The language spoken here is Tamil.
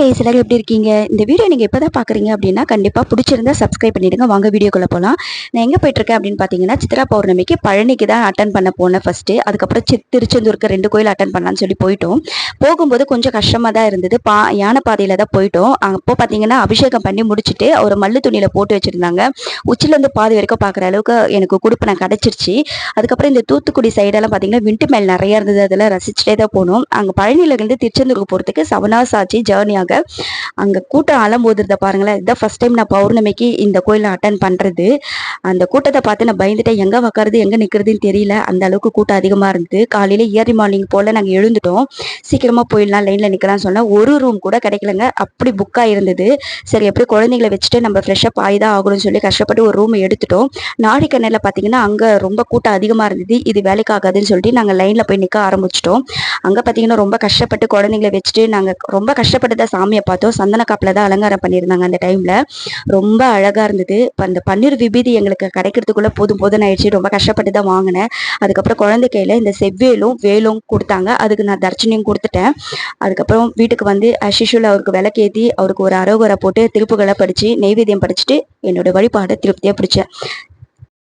கைஸ் எல்லாரும் எப்படி இருக்கீங்க? இந்த வீடியோ நீங்கள் எப்போ தான் பார்க்குறீங்க அப்படின்னா கண்டிப்பாக பிடிச்சிருந்தா சப்ஸ்கிரைப் பண்ணிடுங்க. வாங்க வீடியோக்குள்ளே போகலாம் நான் எங்கே போயிட்டுருக்கேன் அப்படின்னு பார்த்தீங்கன்னா சித்ரா பௌர்ணமிக்கு பழனிக்கு தான் அட்டன் பண்ண போனேன் ஃபஸ்ட்டு அதுக்கப்புறம் சி திருச்செந்தூருக்கு ரெண்டு கோயில் அட்டன் பண்ணலான்னு சொல்லி போயிட்டோம். போகும்போது கொஞ்சம் கஷ்டமாக தான் இருந்தது. பா யானை பாதையில் தான் போயிட்டோம். அப்போ பார்த்தீங்கன்னா அபிஷேகம் பண்ணி முடிச்சுட்டு ஒரு மல்லு துணியில் போட்டு வச்சுருந்தாங்க. உச்சிலேருந்து பாதி வரைக்கும் பார்க்குற அளவுக்கு எனக்கு கொடுப்பு நான் கிடச்சிருச்சு. அதுக்கப்புறம் இந்த தூத்துக்குடி சைடெல்லாம் பார்த்தீங்கன்னா விண்டு மேல் நிறையா இருந்தது. அதெல்லாம் ரசிச்சுட்டே தான் போனோம். அங்கே பழனியிலேருந்து திருச்செந்தூருக்கு போகிறதுக்கு செவன் ஹவர்ஸ் ஆச்சு ஜேர்னியாக அங்கே கூட்டம் அலம்போதுறத பாருங்களேன். இதுதான் ஃபர்ஸ்ட் டைம் நான் பௌர்ணமிக்கு இந்த கோயிலை அட்டன் பண்ணுறது அந்த கூட்டத்தை பார்த்து நான் பயந்துட்டேன். எங்கே உக்காருது எங்கே நிற்கிறதுன்னு தெரியல. அந்த அளவுக்கு கூட்டம் அதிகமாக இருந்தது. காலையில் இயர்லி மார்னிங் போல் நாங்கள் எழுந்துட்டோம். சீக்கிரமாக போயிடலாம் லைனில் நிற்கலாம்னு சொன்னால் ஒரு ரூம் கூட கிடைக்கலங்க. அப்படி புக்காக இருந்தது சரி எப்படி குழந்தைங்களை வச்சுட்டு நம்ம ஃப்ரெஷ்ஷப் ஆகி தான் ஆகணும்னு சொல்லி கஷ்டப்பட்டு ஒரு ரூம் எடுத்துட்டோம். நாடிக்கண்ணில் பார்த்தீங்கன்னா அங்கே ரொம்ப கூட்டம் அதிகமாக இருந்தது. இது வேலைக்கு ஆகாதுன்னு சொல்லிட்டு நாங்கள் லைனில் போய் நிற்க ஆரம்பிச்சிட்டோம். அங்கே பார்த்தீங்கன்னா ரொம்ப கஷ்டப்பட்டு குழந்தைங்களை வச்சுட்டு நாங்கள் ரொம்ப கஷ்டப்பட்டு தான் சாமியை பார்த்தோம். சந்தன காப்பில் தான் அலங்காரம் பண்ணியிருந்தாங்க அந்த டைமில் ரொம்ப அழகாக இருந்தது. இப்போ அந்த பன்னீர் விபீதி எங்களுக்கு கிடைக்கிறதுக்குள்ளே போதும் போதும் ஆயிடுச்சு. ரொம்ப கஷ்டப்பட்டு தான் வாங்கினேன். அதுக்கப்புறம் குழந்தை கையில் இந்த செவ்வேலும் வேலும் கொடுத்தாங்க. அதுக்கு நான் தர்ச்சனையும் கொடுத்துட்டேன். அதுக்கப்புறம் வீட்டுக்கு வந்து அஷிஷுவில் அவருக்கு விளக்கேற்றி அவருக்கு ஒரு அரோகரை போட்டு திருப்புகளை படித்து நெய்வேத்தியம் படிச்சுட்டு என்னோட வழிபாடை திருப்தியாக பிடிச்சேன்.